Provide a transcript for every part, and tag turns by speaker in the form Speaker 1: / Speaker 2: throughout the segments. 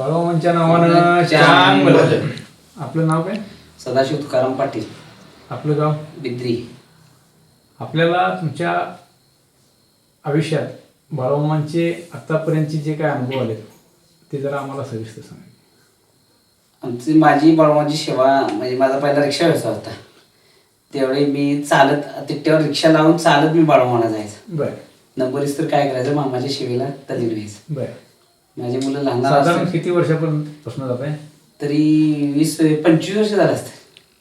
Speaker 1: बाळूमामांच्या नावानं आपलं नाव काय?
Speaker 2: सदाशिव तुकाराम पाटील.
Speaker 1: आपलं गाव?
Speaker 2: बिद्री.
Speaker 1: आपल्याला तुमच्या आयुष्यात बाळूमामांचे आतापर्यंतचे जे काय अनुभव आले ते जरा आम्हाला सविस्तर सांगा.
Speaker 2: आमची माझी बाळमाची सेवा म्हणजे माझा पहिला रिक्षा व्यवसाय होता. त्यावेळी मी चालत तिट्ट्यावर रिक्षा लावून चालत मी बाळमाला जायचं.
Speaker 1: बर.
Speaker 2: नंबरीस तर काय करायचं मामाच्या सेवेला तल्लीन व्हायचं
Speaker 1: बर.
Speaker 2: माझी मुलं लहान लहान
Speaker 1: साधारण
Speaker 2: असतात.
Speaker 1: किती वर्षापर्यंत पासून जात आहे
Speaker 2: तरी वीस पंचवीस वर्ष झालं असतं.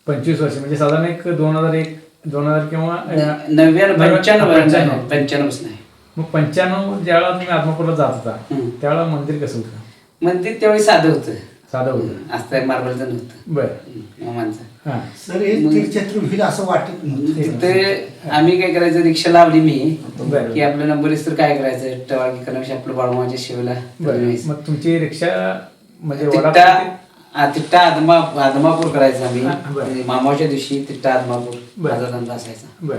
Speaker 1: पंचवीस वर्ष म्हणजे साधारण एक दोन हजार एक दोन हजार किंवा
Speaker 2: नव्याण्णव
Speaker 1: नव्या-
Speaker 2: पंच्याण्णव
Speaker 1: पंच्याण्णव.
Speaker 2: नाही.
Speaker 1: मग पंच्याण्णव ज्यावेळेला तुम्ही आत्मापूरला जात होता
Speaker 2: हम्म.
Speaker 1: त्यावेळेला मंदिर कसं होतं?
Speaker 2: मंदिर त्यावेळी साधं होतं.
Speaker 1: साधं होतं.
Speaker 2: असतं मार्बलचं नव्हतं.
Speaker 1: बर.
Speaker 2: मामांचं.
Speaker 1: हां.
Speaker 3: सर हे तीर्थक्षेत्र होईल असं वाटत नव्हतं.
Speaker 2: तिथे आम्ही काय करायचं रिक्षा लावली मी
Speaker 1: बरं.
Speaker 2: की आपलं नंबर तर काय करायचं? टवाळकी करण्यापेक्षा आपलं बाळमाच्या शिवेला.
Speaker 1: बरं. मग तुमची रिक्षा म्हणजे
Speaker 2: तिट्टा
Speaker 1: वडापाव
Speaker 2: तिट्टा आदमा आदमापूर करायचं आम्ही.
Speaker 1: हा, बरं.
Speaker 2: मामाच्या दिवशी तिट्टा आदमापूर
Speaker 1: बरं.
Speaker 2: माझा धंदा असायचा.
Speaker 1: बर.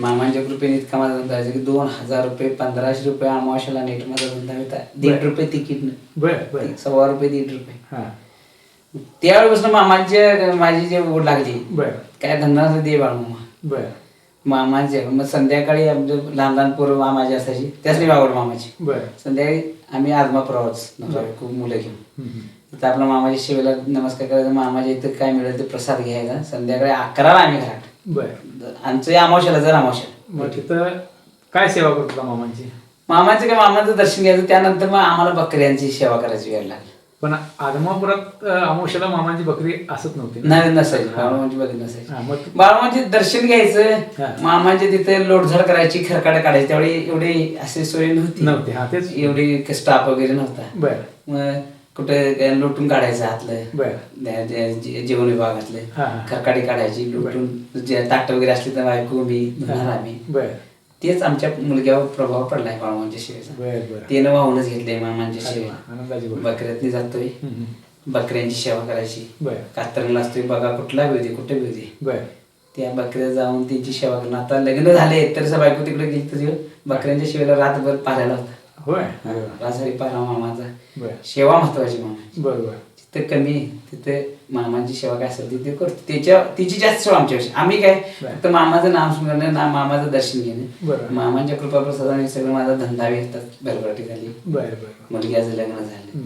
Speaker 2: मामांच्या कृपेने इतका माझा धंदा की दोन हजार रुपये पंधराशे रुपये अमावश्याला नेट माझा धंदा होता. दीड. रुपये तिकीट सव्वा रुपये दीड रुपये.
Speaker 1: हां.
Speaker 2: त्यावेळेपासून मामांचे माझी जे ओढ लागली काय धंदा असं दे बाळ मामा. मामाचे मग संध्याकाळी आमचे लहान लहान पोरं मामाची असायची त्याच नाही आवड मामाची. संध्याकाळी आम्ही आदमापुरावच खूप मुलं घेऊन. तिथं आपल्या मामाच्या शिवेला नमस्कार करायचा मामाच्या इथं काय मिळेल ते प्रसाद घ्यायचा. संध्याकाळी अकराला आम्ही घरात.
Speaker 1: बर.
Speaker 2: आमचं या अमावश्याला जर अमावश्याला
Speaker 1: मग तिथं काय सेवा करत मामांची?
Speaker 2: मामाचं काय मामाचं दर्शन घ्यायचं त्यानंतर मग आम्हाला बकऱ्यांची सेवा करायची वेळ लागली.
Speaker 1: पण आदमापुरात अं, अमावस्याला मामांची बकरी असत नव्हती ना?
Speaker 2: नवीन नसायची. बाळमाची बघित नसायची.
Speaker 1: हा, मग
Speaker 2: बाळमाचे दर्शन
Speaker 1: हा.
Speaker 2: घ्यायचं मामाचे तिथे लोटझाड करायची खरकाट काढायची. त्यावेळी एवढी अशी सोय नव्हती.
Speaker 1: नव्हती हा तेच.
Speaker 2: एवढी स्टाफ वगैरे नव्हता.
Speaker 1: बर.
Speaker 2: मग कुठे लोटून काढायचं आतलं.
Speaker 1: बर.
Speaker 2: त्या- त्या जे- जेवण विभागातले. खरकाडी काढायची लुटून जे ताट वगैरे असली तर बायको मी आम्ही. तेच आमच्या मुलग्यावर प्रभाव पडलाय
Speaker 1: बर बर.
Speaker 2: त्यानं वाहूनच घेतलंय मामांच्या
Speaker 1: अरे
Speaker 2: शिवे
Speaker 1: वा, आनंदाची गोष्ट.
Speaker 2: बकऱ्यातनी जातोय. बकऱ्यांची सेवा करायची.
Speaker 1: बर.
Speaker 2: कातरला असतोय बघा कुठला भेदे कुठे भेदे
Speaker 1: बर.
Speaker 2: त्या बकऱ्या जाऊन त्यांची सेवा करणं. आता लग्न झाले तर बायको तिकडे गेली तर बकऱ्यांच्या शिवेला रातभर पाहायला होता.
Speaker 1: होय.
Speaker 2: पारा मामाचा. सेवा महत्वाची मामा
Speaker 1: बर बर.
Speaker 2: तिथे कमी तिथे मामाची सेवा काय असेल ती ते करतो. त्याच्या तिची जास्त सेवा आमच्यापेक्षा आम्ही काय. फक्त मामाचं नाम स्मरण ना मामाचं दर्शन घेणे. मामांच्या कृपा प्रसादाने सगळं माझा धंदा येतात भरभराटी झाली. मुलग्याचं लग्न झालं.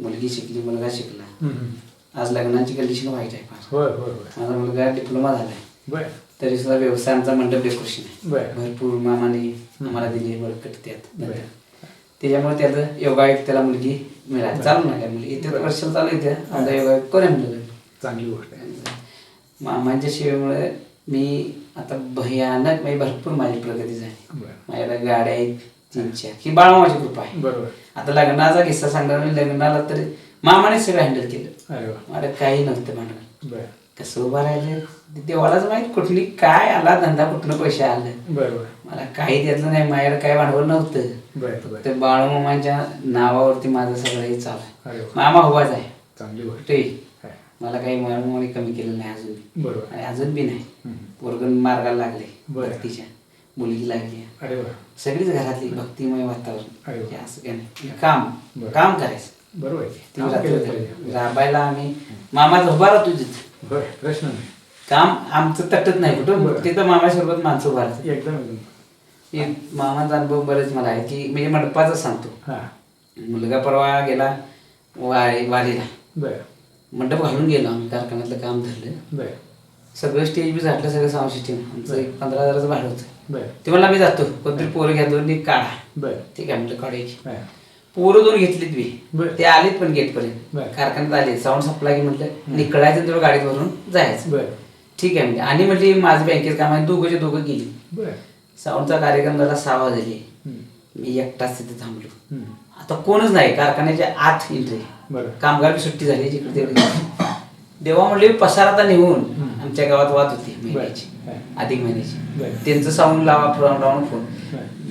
Speaker 2: मुलगी शिकली मुलगा शिकला. आज लग्नाची कंडिशन वाईट आहे फार. माझा मुलगा डिप्लोमा झालाय. तरी सुद्धा व्यवसाय आमचा मंडप डेकोरेशन आहे. भरपूर मामाने आम्हाला दिली बळकट त्यात. त्याच्यामुळे त्याचं योगायोग त्याला मुलगी मिळाली. चालू नाही मुलगी? येत्या वर्षाला चालू येते आता योगायोग कोण्या म्हणलं
Speaker 1: चांगली गोष्ट आहे.
Speaker 2: मामांच्या सेवेमुळे मी आता भयानक म्हणजे भरपूर माझी प्रगती झाली. माझ्याकडे गाड्या आहेत तीन चार. ही बाळमाची कृपा आहे.
Speaker 1: बरोबर.
Speaker 2: आता लग्नाचा किस्सा सांगणार मी. लग्नाला तर मामाने सगळं हँडल केलं. मला काही नव्हतं
Speaker 1: बर.
Speaker 2: कसं उभं राहिलं? देवालाच माहीत कुठली काय आला धंदा कुठनं पैसे आले.
Speaker 1: बरोबर.
Speaker 2: मला काही त्यातलं नाही माझ्याकडे काय भांडवल नव्हतं. ते बाळूमामाच्या नावावरती माझं सगळं हे चालू आहे. मामा उभाच आहे.
Speaker 1: चांगली.
Speaker 2: मला काही माळूमाने कमी केलं नाही अजून.
Speaker 1: बरोबर.
Speaker 2: आणि अजून बी नाही. पोरगण मार्गाला लागले.
Speaker 1: बरं.
Speaker 2: भक्तीच्या. मुलगी लागली. सगळीच घरातली भक्तिमय वातावरण. असं काही नाही. काम. काम करायचं.
Speaker 1: बरोबर.
Speaker 2: राबायला आम्ही. मामाचा उभा राहतो तिथं.
Speaker 1: प्रश्न नाही.
Speaker 2: काम आमचं तटत नाही कुठं.
Speaker 1: बरं.
Speaker 2: तिथं मामासोबत माणसं उभा राहतात.
Speaker 1: एकदम एकदम.
Speaker 2: हे मामाचा अनुभव बरेच मला आहे की म्हणजे मंडपाचा सांगतो.
Speaker 1: हा.
Speaker 2: मुलगा परवा गेला वारी वारीला.
Speaker 1: बर.
Speaker 2: मंडप घालून गेलो आम्ही कारखान्यातलं काम धरलं.
Speaker 1: बर.
Speaker 2: सगळं स्टेज बी झाटलं सगळं साऊंड सिस्टीम आमचं एक पंधरा हजाराचं भाडं होतं.
Speaker 1: बर.
Speaker 2: ते मला मी जातो. कोणतरी पोरं घ्या दोन नीट काढा.
Speaker 1: बर.
Speaker 2: ठीक आहे म्हटलं काढायची
Speaker 1: हा.
Speaker 2: पोरं दोन घेतलीत मी
Speaker 1: बरं.
Speaker 2: ते आलेत पण गेट पर्यंत
Speaker 1: बरं.
Speaker 2: कारखान्यात आले साऊंड सप्लाय की म्हटलं निकळायचं तेवढं गाडीत भरून जायचं.
Speaker 1: बर.
Speaker 2: ठीक आहे म्हणजे आणि म्हटली माझं बँकेत काम आहे दोघंचे दोघं गेली साऊंडचा कार्यक्रम झाला सहा वाजले. मी एकटाच तिथे थांबलो. आता कोणच नाही कारखान्याच्या आत एंट्री
Speaker 1: बरं
Speaker 2: कामगार सुट्टी झाली जिकडे देवा म्हणले पसार आता
Speaker 1: हम्म.
Speaker 2: आमच्या गावात वाद होती महिन्याची. अधिक महिन्याची. त्यांचं साऊंड लावा फोन लावून फोन.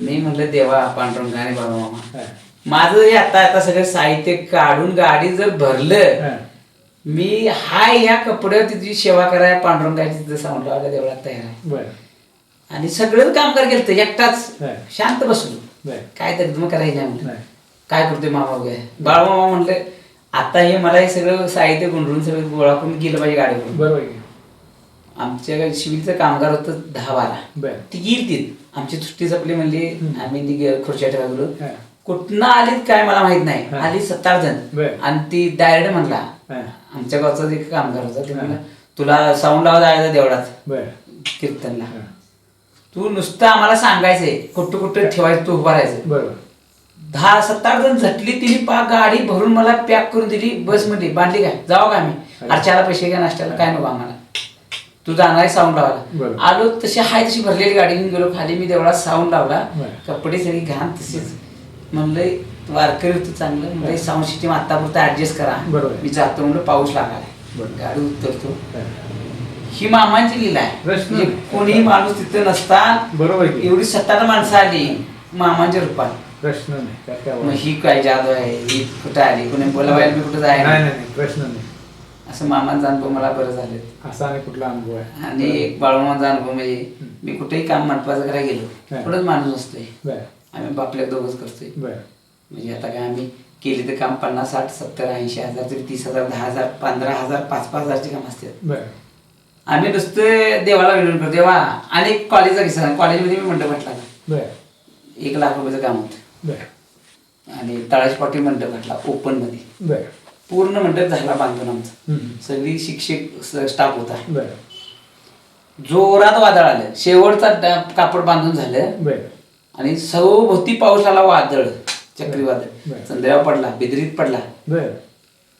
Speaker 2: मी म्हणलं देवा पांडुरंग आणि बाबा मामा. माझं हे आता आता सगळं साहित्य काढून गाडी जर भरलं. मी हाय ह्या कपड्यावर तिची सेवा करायला पांडुरंगाची तिथं लावायला देवळात तयार आहे
Speaker 1: बरं
Speaker 2: आणि सगळं काम कर गेलं एकटाच. शांत बसलो काय तरी तुम्ही करायचं नाही म्हणलं. काय करतोय मामा वगैरे बाळमामा म्हणलं आता हे मला हे सगळं साहित्य गुंडळून सगळं गोळा करून गेलं पाहिजे गाडीवरून
Speaker 1: बरोबर?
Speaker 2: आमच्या शिवीचं कामगार होतं दहा बारा
Speaker 1: बरं
Speaker 2: ती गेली ती आमची सुट्टी संपली म्हणली. आम्ही खुर्च्या ठेवलो. कुठनं आलीत काय मला माहीत नाही. आली सत्तर जण. आणि ती डायरेक्ट म्हणला. आमच्या गावचा एक कामगार होता ते. म्हणला तुला साऊंड लावा जायचं देवळात? कीर्तनला. तू नुसतं आम्हाला सांगायचंय कुठं कुठं ठेवायचं तू उभं राहायचं. दहा सत्तर जण झटली तिने पा गाडी भरून मला पॅक करून दिली बसमध्ये बांधली काय? जाऊ का आम्ही? अर्च्याला पैसे घ्या नाश्त्याला काय नको आम्हाला. तू जाणार आहे साऊंड लावायला. आलो तशी हाय तशी भरलेली गाडी घेऊन गेलो खाली मी देवळात साऊंड लावला. कपडे सगळी घाण तसेच. म्हणलं वारकरी होतं चांगलं म्हणजे साऊंड सिस्टीम आतापुरता ऍडजस्ट करा.
Speaker 1: बरोबर.
Speaker 2: मी जातो म्हणलं पाऊस लागलाय
Speaker 1: बरं.
Speaker 2: गाडी उतरतो.
Speaker 1: हा.
Speaker 2: मामांची लीला आहे.
Speaker 1: प्रश्न
Speaker 2: म्हणजे
Speaker 1: नाही.
Speaker 2: कोणीही माणूस तिथे नसता
Speaker 1: बरोबर आहे की?
Speaker 2: एवढी सत्तर माणसं आली मामांच्या रूपात.
Speaker 1: प्रश्न नाही. काय काय
Speaker 2: मग
Speaker 1: वाद?
Speaker 2: ही काय जादू आहे? ही कुठं आली? कोणी बोलावायला मी कुठं जाय
Speaker 1: नाही नाही नाही. प्रश्न नाही.
Speaker 2: असं मामांचा अनुभव मला बरं झाले
Speaker 1: असा आणि कुठला अनुभव आहे?
Speaker 2: आणि एक बाळूमाचा अनुभव म्हणजे मी कुठेही काम मंडपाचं करायला गेलो
Speaker 1: हा.
Speaker 2: कुठंच माणूस नसतोय
Speaker 1: बरं.
Speaker 2: आम्ही आपल्या दोघंच करतोय.
Speaker 1: बरं.
Speaker 2: म्हणजे आता काय आम्ही केली तर काम पन्नास साठ सत्तर ऐंशी हजार तरी तीस हजार दहा हजार पंधरा हजार पाच पाच हजारचे काम असतात.
Speaker 1: बरं.
Speaker 2: आम्ही नुसतं देवाला विनवणी करतो देवा आणि कॉलेजचा किस्सा कॉलेजमध्ये मी मंडप म्हटला एक लाख रुपयाचं काम होतं. आणि तळाशी पाटील मंडप घातला ओपनमध्ये.
Speaker 1: बरं.
Speaker 2: पूर्ण मंडप झाला बांधून आमचा. सगळी शिक्षक स्टाफ होता. जोरात वादळ आलं. शेवटचा कापड बांधून झालं. आणि सभोवती पाऊस आला वादळ. चक्रीवादळ. संध्याकाळ पडला बिदरीत पडला.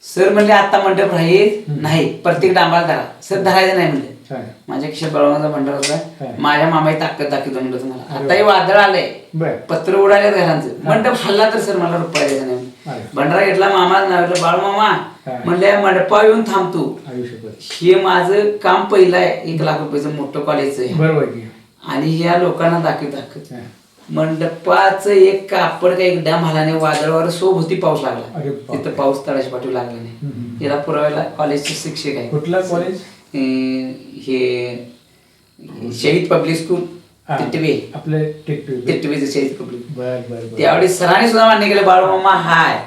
Speaker 2: सर म्हणले आता मंडप राहील नाही प्रत्येक डांबाला धरा. सर धरायचं नाही म्हणले. माझ्या खिशात बळवाचा भंडार होता. माझ्या मामाची ताकद दाखवतो म्हणलं तुम्हाला आता हे वादळ आलंय. पत्र उडाले घरांचं. मंडप हल्ला तर सर मला रुपया द्यायचा नाही. भंडारा घेतला मामा नाव बाळ मामा. म्हणले मंडपा येऊन थांबतो हे माझं काम पहिलं आहे. एक लाख रुपयाचं मोठं कॉलेजचं आणि ह्या लोकांना दाखव दाखव
Speaker 1: हा.
Speaker 2: मंडपाचं एक कापड काय एक डाम आला नाही वादळावर सोबती पाऊस
Speaker 1: अरे
Speaker 2: लागला
Speaker 1: बापरे.
Speaker 2: तिथं पाऊस तळाशी पाठवू लागला
Speaker 1: हम्म.
Speaker 2: नाही याला पुराव्याला कॉलेजचे शिक्षक आहे
Speaker 1: कुठला कॉलेज
Speaker 2: अं, हे शहीद पब्लिक स्कूल
Speaker 1: हा.
Speaker 2: तिटवे
Speaker 1: आपले
Speaker 2: तिटवेचं शहीद पब्लिक.
Speaker 1: बर बर बर.
Speaker 2: त्यावेळी सरांनी सुद्धा मान्य केलं बाळमामा हाय.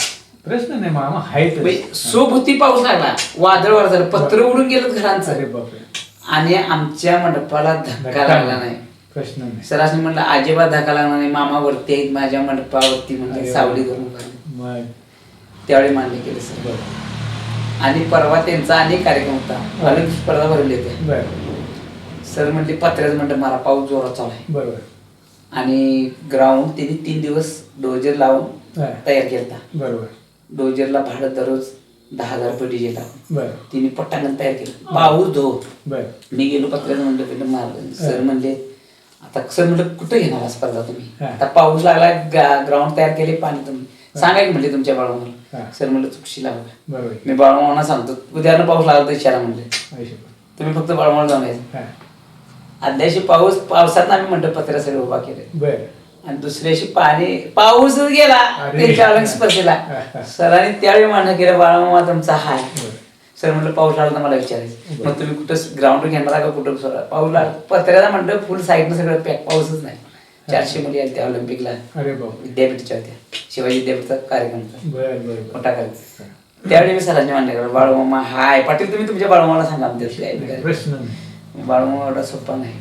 Speaker 1: प्रश्न नाही मामा हाय
Speaker 2: म्हणजे सोबती पाऊस लागला. वादळ वर झालं पत्र उडून गेलं
Speaker 1: अरे
Speaker 2: घरांचं
Speaker 1: बापरे.
Speaker 2: आणि आमच्या मंडपाला धक्का लागला नाही.
Speaker 1: प्रश्न नाही.
Speaker 2: सरासनी म्हणलं अजिबात धक्का लागला नाही मामा वरती आहेत माझ्या मंडपावरती म्हणजे. सावली धरून.
Speaker 1: मग?
Speaker 2: त्यावेळी मान्य केलं सर.
Speaker 1: बर.
Speaker 2: आणि परवा त्यांचा अनेक कार्यक्रम होता. अनेक स्पर्धा भरवली
Speaker 1: बर.
Speaker 2: सर म्हणले पत्र्याचं म्हणलं मला पाऊस जोरात चालू आहे.
Speaker 1: बरोबर.
Speaker 2: आणि ग्राउंड त्यांनी तीन दिवस डोजर लावून
Speaker 1: हा.
Speaker 2: तयार केला
Speaker 1: बरोबर.
Speaker 2: डोजरला भाडं दररोज दहा हजार रुपये डीजे टाकून
Speaker 1: बर.
Speaker 2: तिने पट्टांगण तयार केलं. पाऊस धो.
Speaker 1: बर.
Speaker 2: मी गेलो पत्र्याचं म्हणलं तिथं मारलं. सर म्हणले आता सर म्हणलं कुठं घेणार स्पर्धा तुम्ही. आता पाऊस लागला ग्राउंड तयार केले पाणी तुम्ही. सांगा की म्हणले तुमच्या बाळामाला. सर म्हणलं चुकशी लागला. मी बाळामाना सांगतो उद्यानं पाऊस लागला तर इशारा म्हणले. तुम्ही फक्त बाळामाला जाऊन यायचं आदल्याशी पाऊस पावसात आम्ही मंडप पत्र्या सगळे उभा केले. आणि दुसऱ्याशी पाणी पाऊसच गेला. त्यांच्या अलंग स्पर्शेला सरांनी त्यावेळी मान्य केलं बाळामामा तुमचा हाय. सर म्हणलं पाऊस लागला तर मला विचारायचं. मग तुम्ही कुठं ग्राउंड घेणार का कुठं? पाऊस लागला पत्र्याला म्हणलं फुल साईडनं सगळं पॅक पाऊसच नाही. चारशे मुली आल्या त्या ऑलिम्पिकला विद्यापीठच्या होत्या. शिवाजी विद्यापीठचा कार्यक्रम होता. मोठा कार्यक्रम. त्यावेळी मी सरांनी मान्य केलं बाळूमामा हाय. पाटील तुम्ही तुमच्या बाळूमाला सांगा आमच्या बाळूमामा एवढा सोपा नाही.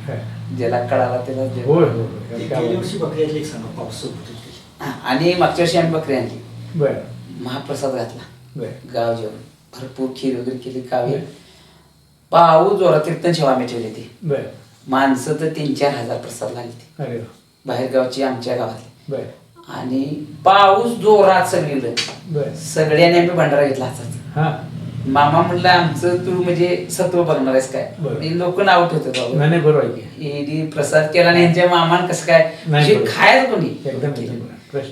Speaker 2: ज्याला कळाला त्याला आणि मागच्या वर्षी आम्ही बकरी आणली. महाप्रसाद घातला. गाव जेवण. भरपूर खीर वगैरे केली
Speaker 1: बरं.
Speaker 2: पाऊस जोरात कीर्तन शेवा आम्ही ठेवली ती. माणसं तर तीन चार हजार प्रसाद लागली
Speaker 1: वा.
Speaker 2: बाहेर गावची आमच्या गावातली. आणि पाऊस जोरात सगळीकडे.
Speaker 1: बर.
Speaker 2: सगळ्यांनी आम्ही भंडारा घेतला
Speaker 1: हा.
Speaker 2: मामा म्हणलं आमचं तू म्हणजे सत्व बघणार आहेस काय. लोक नाव ठेवतात
Speaker 1: बरोबर
Speaker 2: प्रसाद केला नाही यांच्या मामान कसं काय. खायचं कोणी?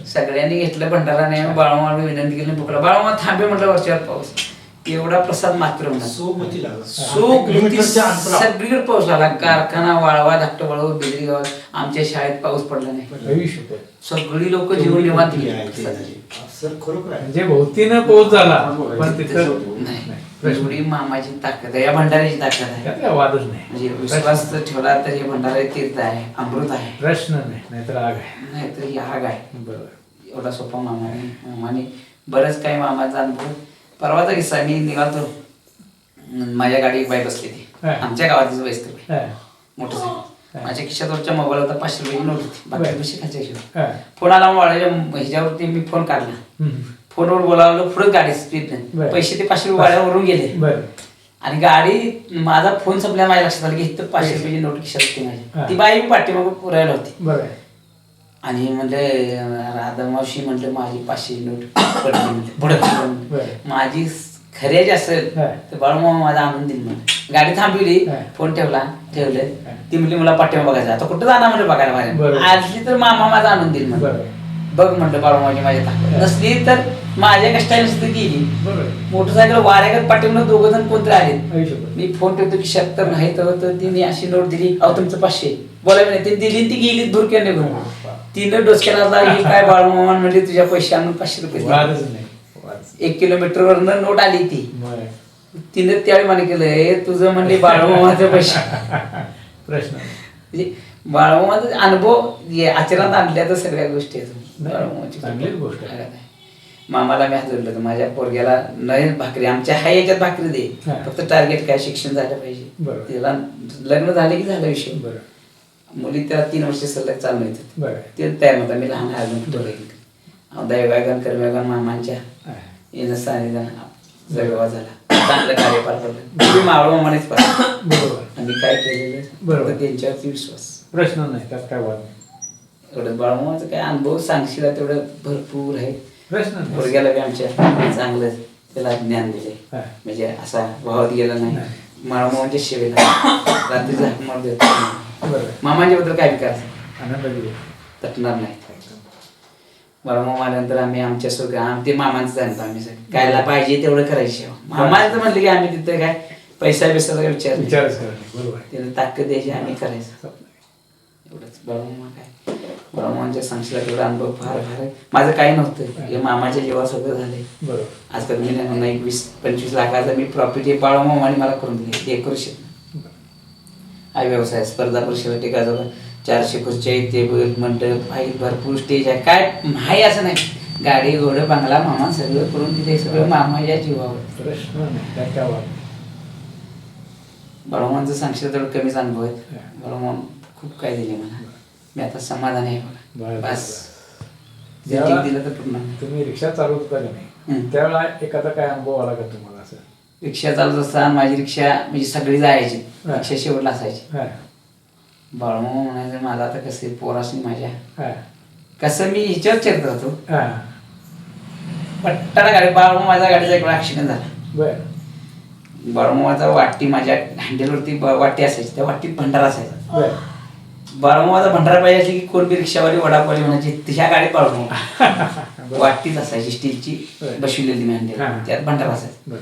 Speaker 2: सगळ्यांनी घेतलं भंडारा नाही बाळूमाला विनंती केली बुकला बाळूमा थांबे म्हटलं वरच्यावर पाऊस. एवढा प्रसाद मात्र होणार
Speaker 3: सोबती लागला
Speaker 2: सो
Speaker 3: किलोमीटरच्या अंतरावर
Speaker 2: सगळीकडे पाऊस आला कारखाना वाळवा धाकट वाळव बिजली गावात आमच्या शाळेत पाऊस पडला नाही. सगळी लोक जीवन निवांत गेली.
Speaker 3: सर खरोखर आहे
Speaker 1: म्हणजे भोवतीनं पाऊस झाला पण तिथं
Speaker 2: एवढी मामाची ताकद आहे या भंडाऱ्याची ताकद आहे
Speaker 1: वादच
Speaker 2: म्हणजे
Speaker 1: नाही
Speaker 2: विश्वास जर ठेवला तर हे भंडारा तीर्थ आहे अमृत आहे
Speaker 1: प्रश्न नाही नाहीतर आग आहे
Speaker 2: नाहीतर ही आग आहे
Speaker 1: बरोबर
Speaker 2: एवढा सोपा मामाने मामाने बरंच काही मामाचा अनुभव परवाचा किस्सा मी निघालतो. अं, माझ्या गाडी एक बाई बसली ती
Speaker 1: हा.
Speaker 2: आमच्या गावातलीच बाई
Speaker 1: हा,
Speaker 2: मोटरसायकल. माझ्या खिशातवरच्या मोबाईल होता पाचशे रुपयाची नोट होती. बाकी
Speaker 1: बरं.
Speaker 2: पैसे खायच्या खिशात.
Speaker 1: हा.
Speaker 2: फोन आला वाड्याच्या ह्याच्यावरती मी फोन काढला.
Speaker 1: हम्म.
Speaker 2: फोनवर बोलावलं पुढे गाडी स्पीडने
Speaker 1: बरं.
Speaker 2: पैसे ते पाचशे रुपये वाड्यावरून गेले.
Speaker 1: बरं.
Speaker 2: आणि गाडी माझा फोन संपल्या माझ्या लक्षात आलं की इथं पाचशे रुपयाची नोट खिशात होती
Speaker 1: हा.
Speaker 2: माझी ती बाई पाठीमागं पुरायला होती.
Speaker 1: बरं.
Speaker 2: आणि म्हणले राधा मावशी म्हटलं माझी पाचशे नोट पडली. माझी खऱ्याची असेल. तर बाळूमामा माझा आणून दिली म्हणले गाडी थांबवली. फोन ठेवला ठेवले. ती म्हणली मला पाठीमा बघायचं आता कुठं जाणार म्हणलं बघायला. आजली तर मामा माझा आणून दिली
Speaker 1: आहे.
Speaker 2: बघ म्हणलं बाळूमाची माझ्या. नसली तर माझ्या कष्टाने नसतं गेली. मोटरसायकल वाऱ्यागत पाठीवून दोघं जण कोणतरी आले. मी फोन ठेवतो की शहात्तर नाही तर तिने अशी नोट दिली अहो तुमचं पाचशे बोलायला नाही ती दिली ती गेली धुरक्या निघून तिनं डोसक्याला लागला, ही काय बाळूमामा म्हणजे तुझ्या आणून पाचशे रुपये दिले.
Speaker 1: नाही
Speaker 2: एक किलोमीटर वरनं नोट आली ती
Speaker 1: बरं.
Speaker 2: तिने त्यावेळी मला केलं "ए, तुझं म्हणले बाळूमामाचे पैसे
Speaker 1: प्रश्न नाही.
Speaker 2: म्हणजे बाळूमामाचा अनुभव हे आचरणात आणल्या तर सगळ्या गोष्टी आहेत
Speaker 1: नाही,
Speaker 2: बाळूमामाची
Speaker 1: चांगलीच गोष्ट आहे.
Speaker 2: मामाला मी हातवलं होतं माझ्या पोरग्याला नाही भाकरी आमच्या हाय याच्यात भाकरी दे
Speaker 1: हा.
Speaker 2: फक्त टार्गेट काय शिक्षण झालं पाहिजे
Speaker 1: बरोबर.
Speaker 2: त्याला लग्न झाले की झालं विषय
Speaker 1: बरं
Speaker 2: मुली त्याला तीन वर्ष सलग चालू येतात. ते तयार नव्हता मी लहान आहे अजून राहील दैवागन कर्मयोगन मामांच्या. येणं सानिध्यान जगवा झाला. चांगलं कार्य पार पडलं मी मावळ मामानेच पार आम्ही काय केलेलं
Speaker 1: बरोबर.
Speaker 2: त्यांच्यावरती विश्वास.
Speaker 1: प्रश्न नाही त्यात काय वाद नाही.
Speaker 2: एवढं बाळमामाचं काय अनुभव सांगशील तेवढं भरपूर आहे.
Speaker 1: प्रश्न नाही.
Speaker 2: पोरग्याला बी आमच्या चांगलं त्याला ज्ञान दिले. म्हणजे असा वाहत गेला नाही. माळमामांच्या सेवेला. रात्रीचा हाक मार देतो. मामांच्या बद्दल काय विकास. तटणार नाही. बाळमामा आल्यानंतर आम्ही आमच्या सगळं आम ते मामांचं जाणतो आम्ही सगळं. कायला पाहिजे तेवढं करायचे मामाचं म्हणलं की आम्ही तिथं काय पैसा बिसाचा काय विचार नाही.
Speaker 1: विचारच करा नाही. बरोबर. आहे.
Speaker 2: त्याला ताकद द्यायची आम्ही करायचं. एवढंच. बाळमामा काय? बाळमामांच्या सांगशीला तेवढा अनुभव फार फार आहे. माझं काही नव्हतं. हे मामाच्या जीवा सगळं झालंय.
Speaker 1: बरोबर.
Speaker 2: आजकाल मी नाही म्हणणार एक वीस पंचवीस लाखाचा मी प्रॉफिट हे बाळमामाने मला करून दिले डेकोरेशन हा व्यवसाय स्पर्धा परीक्षेला टिकाजवळ चारशे खुर्च्या आहेत टेबल मंडप आहे भरपूर स्टेज आहे. काय आहे असं नाही. गाडी घोडं बंगला मामा सगळं करून दिले सगळं मामाच्या जीवावर.
Speaker 1: प्रश्न नाही
Speaker 2: सांगशील तेवढं कमीच अनुभव आहेत
Speaker 1: हा.
Speaker 2: बाळमामा खूप काय दिले मला. मी आता समाधान आहे
Speaker 1: बरं,
Speaker 2: बघा.
Speaker 1: बरं,
Speaker 2: बस. जे
Speaker 1: जेव्हा
Speaker 2: दिलं तर पूर्ण.
Speaker 1: तुम्ही रिक्षा चालवत होता का नाही
Speaker 2: हम्म.
Speaker 1: त्यावेळेला एखादा काय अनुभव आला का
Speaker 2: रिक्षा चालत असताना माझी रिक्षा म्हणजे सगळी जायची.
Speaker 1: हा.
Speaker 2: रिक्षा शेवटला असायची.
Speaker 1: हा.
Speaker 2: बाळमामा म्हणायचं मला आता कसं पोरासनी माझ्या.
Speaker 1: हा.
Speaker 2: कसं मी हिच्यावर चेरत होतो
Speaker 1: हा.
Speaker 2: पट्टाला गाडी बाळमा माझ्या गाडीचा एक ऍक्सिडेंट झाला.
Speaker 1: बर.
Speaker 2: बाळमामाचा वाटी माझ्या हँडलवरती ब- वाटी असायची. त्या वाटीत भंडारा असायचा.
Speaker 1: बर.
Speaker 2: बाळमामाचा भंडारा पाहिजे असली की कोण बी रिक्षावाली वडापावली म्हणायची तिच्या गाडीत बाळमामा. वाटीच असायची स्टीलची
Speaker 1: बरं.
Speaker 2: बसविलेली मी
Speaker 1: हा.
Speaker 2: हँडल त्यात भंडारा असायचा.
Speaker 1: बर.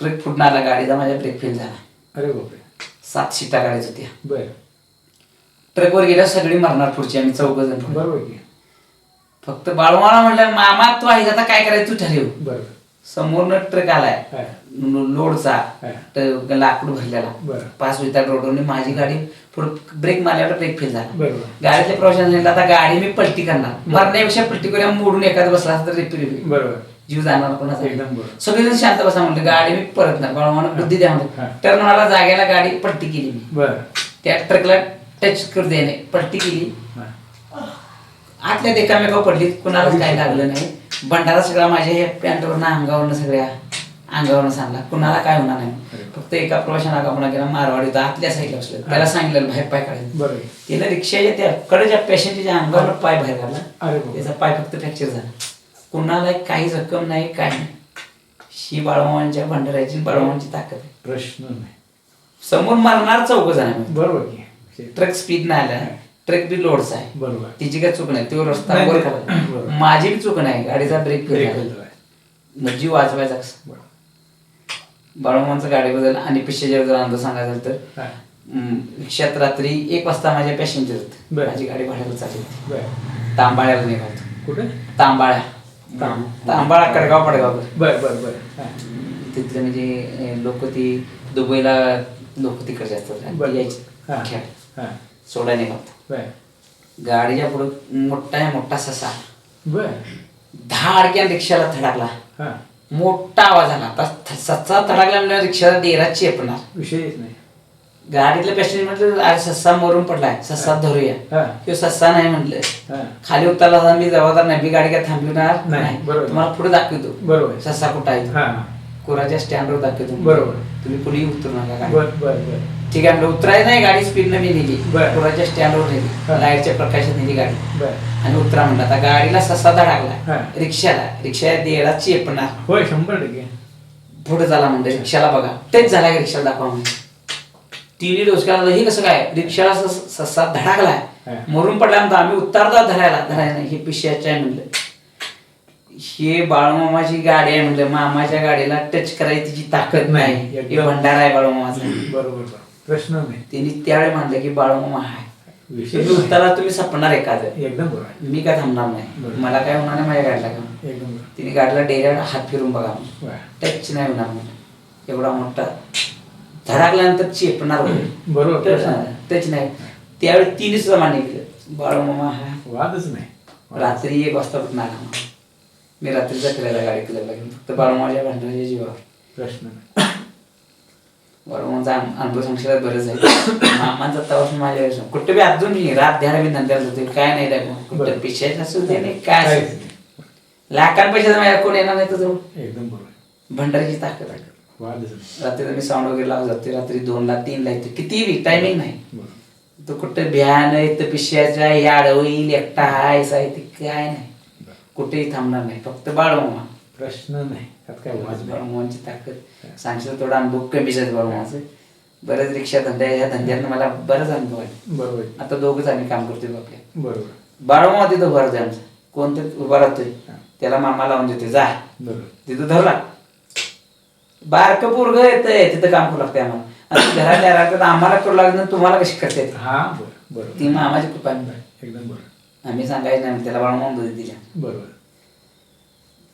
Speaker 2: ट्रेक फुटून आला गाडीचा माझ्या ब्रेक फेल झाला.
Speaker 1: अरे बापरे.
Speaker 2: सात सीटा गाडीच होत्या.
Speaker 1: बर.
Speaker 2: ट्रकवर गेल्या सगळी मरणार पुढची आम्ही चौघ जण.
Speaker 1: बरोबर की.
Speaker 2: फक्त बाळमाला म्हटलं मामा तू आहे आता काय करायचं? तू ठरव.
Speaker 1: बर.
Speaker 2: समोरनं ट्रक आलाय.
Speaker 1: हा.
Speaker 2: लोडचा.
Speaker 1: हा.
Speaker 2: लाकूड भरलेला.
Speaker 1: बरं.
Speaker 2: पाच विचार रोडवरून माझी गाडी ब्रेक मारल्यावर ब्रेक फेल झाला. गाडीतल्या प्रवाशांनी आता गाडी मी पलटी करणार. मरण्यापेक्षा पलटी करूया मोडून एखादा बसला तर
Speaker 1: बरोबर.
Speaker 2: जीव जाणार
Speaker 1: बरोबर.
Speaker 2: सगळेजण शांत बसा म्हणलं गाडी मी परत नाही. बाळा बुद्धी द्या म्हणलं. टर्न मला जागेला गाडी पलटी केली मी. त्या ट्रकला टच करू देणे. पलटी केली. आतल्या एकामेकावर पडली कुणालाच काही लागलं नाही. भंडारा सगळा माझ्या हे पॅन्टवरनं अंगावरनं सगळ्या. अंगावरनं सांगला. कुणाला काय होणार नाही. फक्त एका प्रवाशानं आगापुणा केला मारवाडी होता आतल्या साईडला बसलं त्याला सांगितलं बाहेर पाय
Speaker 1: बरोबर.
Speaker 2: त्याला रिक्षाच्या त्या कडेच्या पेशंटच्या अंगावर पाय बाहेर काढला. त्याचा पाय फक्त फ्रॅक्चर झाला. कुणाला काही जखम नाही काय नाही. ही बाळमामांच्या भंडाऱ्याची बाळमामांची ताकद आहे.
Speaker 1: प्रश्न नाही.
Speaker 2: समोर मारणार चौक जण आहे
Speaker 1: बरोबर
Speaker 2: ट्रक स्पीड नाही आला. ट्रक बी लोडचा आहे.
Speaker 1: बरोबर.
Speaker 2: तिची काय चूक नाही. तो रस्ता. माझी बी चूक नाही. गाडीचा ब्रेक फेल जीव वाजवायचा बाळमामांचं गाडीबद्दल आणि पिशेच्या जर अनुभव सांगायचा झाला तर रिक्षात रात्री एक वाजता माझ्या पॅसेंजर होते
Speaker 1: बरं.
Speaker 2: माझी गाडी भाड्याला चालली. होती.
Speaker 1: बर.
Speaker 2: तांबाळ्याला निघालतो.
Speaker 1: कुठे?
Speaker 2: तांबाळ्या.
Speaker 1: तांब-
Speaker 2: तांबाळा कडगाव पडगाव
Speaker 1: बर बर बर. हा.
Speaker 2: तिथले म्हणजे लोक ती दुबईला लोक तिकडचे असतात.
Speaker 1: बरं.
Speaker 2: ती यायची.
Speaker 1: हा.
Speaker 2: खेळ.
Speaker 1: हा.
Speaker 2: सोडायला निघालतो.
Speaker 1: बर.
Speaker 2: गाडीच्या पुढे मोठा मोठा ससा.
Speaker 1: बर.
Speaker 2: धाडक्यान रिक्षाला थडकला
Speaker 1: हा.
Speaker 2: मोठा आवाज आला. ससा थडकला म्हणजे रिक्षाला डेरा चेपणार.
Speaker 1: विषयच नाही.
Speaker 2: गाडीतल्या पॅसेंजर म्हटलं अरे सस्सा मरून पडलाय. सस्सा धरूया.
Speaker 1: हा.
Speaker 2: किंवा सस्सा नाही म्हटलं. खाली उतरला मी जबाबदार नाही. मी गाडी काय थांबविणार
Speaker 1: नाही.
Speaker 2: तुम्हाला पुढे दाखवतो.
Speaker 1: बरोबर.
Speaker 2: सस्सा कुठं आहे?
Speaker 1: हा.
Speaker 2: कोराच्या स्टँडवर दाखवतो.
Speaker 1: बरोबर.
Speaker 2: तुम्ही पुढे उतरू नका ठीक आहे म्हणलं उतरायचं नाही गाडी स्पीडनं मी नेली.
Speaker 1: बरं.
Speaker 2: कोराच्या स्टँडवर नेली. लाईटच्या प्रकाशात नेली गाडी. आणि उतरा म्हणलं. आता गाडीला ससा. धडाकला. रिक्षाला. रिक्षा देडा चेपणार.
Speaker 1: होय शंभर टक्के.
Speaker 2: पुढे झाला म्हणजे रिक्षाला बघा. तेच झाला की रिक्षाला दाखवा म्हणजे तिन्ही डोसक्याला ही कसं काय? रिक्षाला सस- धडाकलाय. मरून पडल्यानंतर आम्ही उतारता धरायला. धरायला. हे पिशव्याचं आहे म्हणलं. हे बाळूमामाची गाडी आहे म्हणलं. मामाच्या गाडीला टच करायची तिची ताकद नाही. हे. भंडारा आहे बाळूमामाचा.
Speaker 1: बरोबर. प्रश्न नाही.
Speaker 2: त्यांनी त्यावेळी म्हणलं की बाळूमामा आहे
Speaker 1: विषय
Speaker 2: तुम्ही सपणार एखादं.
Speaker 1: एकदम बरोबर.
Speaker 2: मी काय थांबणार नाही.
Speaker 1: बरोबर.
Speaker 2: मला काय होणार नाही माझ्या गाडीला काय
Speaker 1: एकदम बरोबर
Speaker 2: तिने गाडीला डेऱ्या हात फिरून बघा. टच नाही होणार म्हणून एवढा मोठा धडाकल्यानंतर चेपणार
Speaker 1: बरोबर.
Speaker 2: टच नाही. त्यावेळी तिने सुद्धा मान्य केलं. बाळूमामा हा
Speaker 1: वादच नाही.
Speaker 2: रात्री एक वाजता मग. मी रात्रीचा फिरायला गाडी क्लबला घेऊन फक्त बाळूमाच्या भांडणाच्या जीवावर.
Speaker 1: प्रश्न नाही.
Speaker 2: बाळूमाचा अनुभव सांगशील बरंच आहे मामांचा तवास माझ्या कुठे बी अजून रात ध्यान मी धंद्याला होते काय नाही रे मग. कुठं
Speaker 1: बरं.
Speaker 2: असू दे नाही काय असू
Speaker 1: काहीच
Speaker 2: दे.
Speaker 1: नाही.
Speaker 2: लाखां पैशाचा माझ्या कोण येणार नाही तुझं?
Speaker 1: एकदम बरोबर.
Speaker 2: भंडारीची ताकद आहे. रात्री मी साऊंड वगैरे लावत जाते रात्री दोनला तीनला येते किती बी टायमिंग नाही. तो कुठं भ्यान इथं पिशव्याच्या याड होईल एकटा हाय साय ते काय नाही. कुठेही थांबणार नाही फक्त बाळूमामा
Speaker 1: प्रश्न नाही. त्यात काय
Speaker 2: बाळूमामाची ताकद. सांगशील थोडा अनुभव कमीच आहे बाळूमामाचं बरेच रिक्षा धंदा या धंद्यानं मला बराच अनुभव आहे.
Speaker 1: बरोबर
Speaker 2: आता दोघंच आम्ही काम करतोय आपल्या
Speaker 1: बरोबर.
Speaker 2: बाळूमामा तिथं उभा राहतोय आमचा. कोणतं उभा राहतोय. त्याला मामा लावून देते जा.
Speaker 1: बरोबर.
Speaker 2: तिथं धरला. बारक पोरग येतंय तिथं काम करू लागते आम्हाला. आणि घरातल्या राहतात आम्हाला करू आणि तुम्हाला कशी करते?
Speaker 1: हा बरोबर बरोबर.
Speaker 2: ती मामाची कृपा आहे.
Speaker 1: एकदम बरोबर
Speaker 2: आम्ही सांगायचं नाही त्याला बाळमामा बोलते तिच्या
Speaker 1: बरोबर.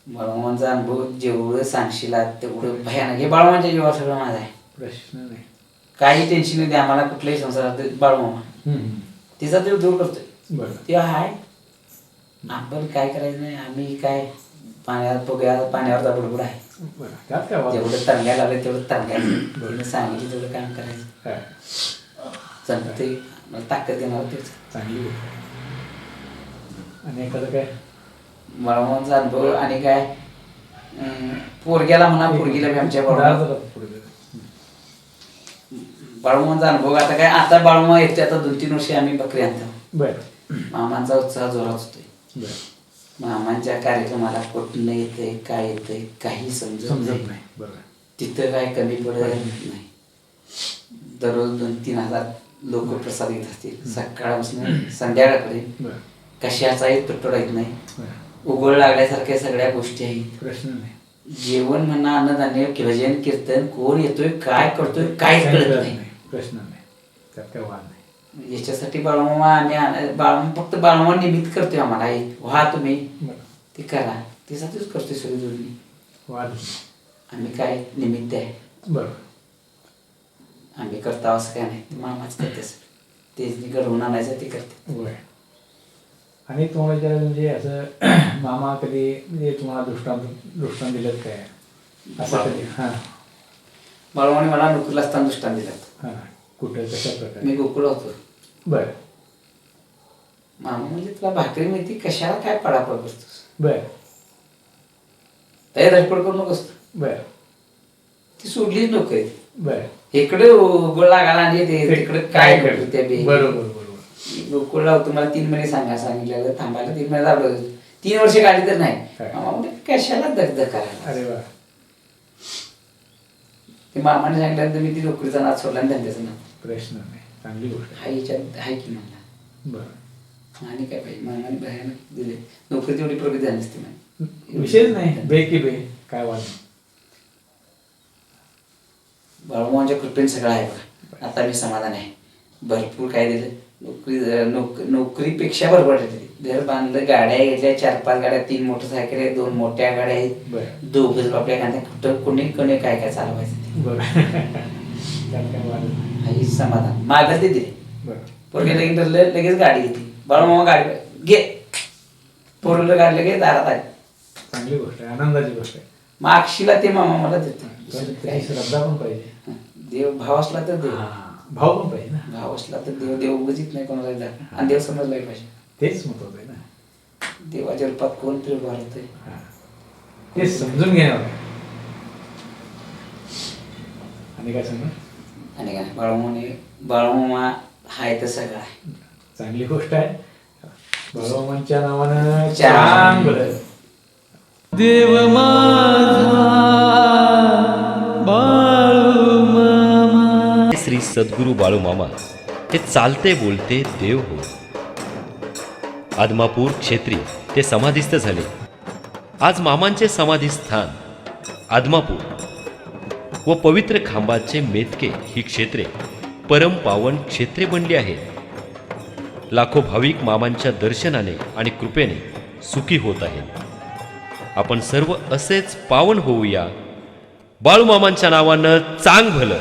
Speaker 2: बाळमामांचा अनुभव जेवढं सांगशील तेवढं भयानक. हे बाळमामाच्या जीवावर सगळं माझं आहे.
Speaker 1: प्रश्न नाही.
Speaker 2: काही टेन्शन नाही आम्हाला कुठल्याही संसारात बाळमामा. तिचा देव दूर करतोय. ते आहे आपण काय करायचं नाही आम्ही काय पाण्यात बघूया पाण्यावरचा बुडबुड आहे. जेवढं तरंगायला लागलं तेवढं तरंगायचं तिने सांगितलं तेवढं काम करायचं. जमते मला ताकद देणार तेच
Speaker 1: चांगली. आणि एखादं काय?
Speaker 2: बाळमामांचा अनुभव आणि काय पोरग्याला म्हणा पोरगीला बी आमच्या अनुभव आता काय आता बाळमा येते आता दोन तीन वर्षे आम्ही बकरी आणतो. मामांचा उत्साह जोरात होतोय. मामांच्या कार्यक्रमाला कुठनं येतंय काय येतंय काही समजत नाही. तिथं काय कमी पडत नाही. दररोज दोन तीन हजार लोक प्रसाद येत असतील. सकाळपासून संध्याकाळपर्यंत. कशाचाही तुटवडा येत नाही. उघड लागल्यासारख्या सगळ्या गोष्टी आहेत.
Speaker 1: प्रश्न नाही.
Speaker 2: जेवण म्हणा अन्नधान्य भजन कीर्तन कोण येतोय काय करतोय काहीच
Speaker 1: काही
Speaker 2: कळत नाही.
Speaker 1: प्रश्न नाही. त्यात काय वाद नाही.
Speaker 2: याच्यासाठी बाळमामा आम्ही आण- बाळमामा फक्त बाळमामा निमित्त करतोय आम्हाला. व्हा तुम्ही.
Speaker 1: बरं.
Speaker 2: ते करा. त्यासाठीच करतोय सगळी जोडणी
Speaker 1: वाद नाही.
Speaker 2: आम्ही काय निमित्त आहे?
Speaker 1: बरोबर
Speaker 2: आम्ही करता असं काय नाही. ते मामाच करते सगळं. तेच घडवून आणायचं ते करते
Speaker 1: होय. आणि तुम्हाला विचारायचं म्हणजे असं मामा कधी म्हणजे तुम्हाला दृष्टांत दृष्टांत दिलं काय? असं कधी? हां.
Speaker 2: बाळमाने मला नोकरीला असताना दृष्टांत दिला
Speaker 1: हां. कुठं? कशा प्रकारे?
Speaker 2: मी गोकुळ होतो.
Speaker 1: बरं.
Speaker 2: मामा म्हणजे तुला भाकरी माहिती कशाला काय पडापड करतोस
Speaker 1: बरं.
Speaker 2: तयार धडपड करू नकोस
Speaker 1: बरं.
Speaker 2: ती सोडलीच नोकरी
Speaker 1: बरं.
Speaker 2: इकडे गोळ लागायला आणि ते तिकडे काय करतो? त्या बे?
Speaker 1: बरोबर.
Speaker 2: गोकुळला होतो मला तीन महिने सांगा सांगितलेलं थांबायला तीन महिने दाबलं तीन वर्ष काढली तर नाही? मामा म्हणजे कशाला दगदग करायला?
Speaker 1: अरे वा.
Speaker 2: ते मामाने सांगितल्यानंतर मी ती नोकरीचा नाद सोडला आणि धंद्याचा
Speaker 1: प्रश्न नाही. चांगली गोष्ट
Speaker 2: हा याच्यात आहे की म्हणला
Speaker 1: बरं.
Speaker 2: आणि काय पाहिजे मामाने भयानक दिले. नोकरी तेवढी प्रगती झाली.
Speaker 1: विषयच नाही. बे की बे काय वाद नाही.
Speaker 2: बाळूमामांच्या कृपेने सगळं आहे बघा. आता मी समाधान आहे. भरपूर काय दिलं. नोकरी नोक नोकरीपेक्षा बरोबर घर बांधलं गाड्या घेतल्या चार पाच गाड्या तीन मोटरसायकल आहेत दोन मोठ्या गाड्या आहेत. दोघच आपल्या खांद्या. कुठं कोणी कोणी काय काय चालवायचं. हा समाधान. मागं ते दिले पोरगे लगेच ठरलं लगेच गाडी घेतली बाळूमामा गाडी घे. फोर व्हीलर गाडी लगेच दारात आली
Speaker 1: चांगली गोष्ट आहे आनंदाची गोष्ट आहे.
Speaker 2: मागशीला ते मामा मला देते
Speaker 1: श्रद्धा पण पाहिजे.
Speaker 2: देव भाव असला तर देव.
Speaker 1: भाव पण पाहिजे ना.
Speaker 2: भाव असला तर देव देव उगजित नाही कोणाला जा आणि देव समजलाय पाहिजे.
Speaker 1: तेच महत्वाचं आहे ना.
Speaker 2: देवाच्या रूपात कोण प्रेम भारत आहे.
Speaker 1: ते समजून घेणार. आणि काय सांगणार?
Speaker 2: आणि काय? बाळूमाने बाळूमामा हाय तर सगळं
Speaker 1: चांगली गोष्ट आहे. बाळूमामांच्या नावानं चांगलं.
Speaker 4: देव
Speaker 5: श्री सद्गुरू बाळूमामा हे चालते बोलते देव हो. आदमापूर क्षेत्री ते समाधिस्थ झाले. आज मामांचे समाधी स्थान आदमापूर. व पवित्र खांबाचे मेतके ही क्षेत्रे परम पावन क्षेत्रे बनली आहेत. लाखो भाविक मामांच्या दर्शनाने आणि कृपेने सुखी होत आहेत. आपण सर्व असेच पावन होऊया. बाळूमामांच्या नावानं चांग भलं.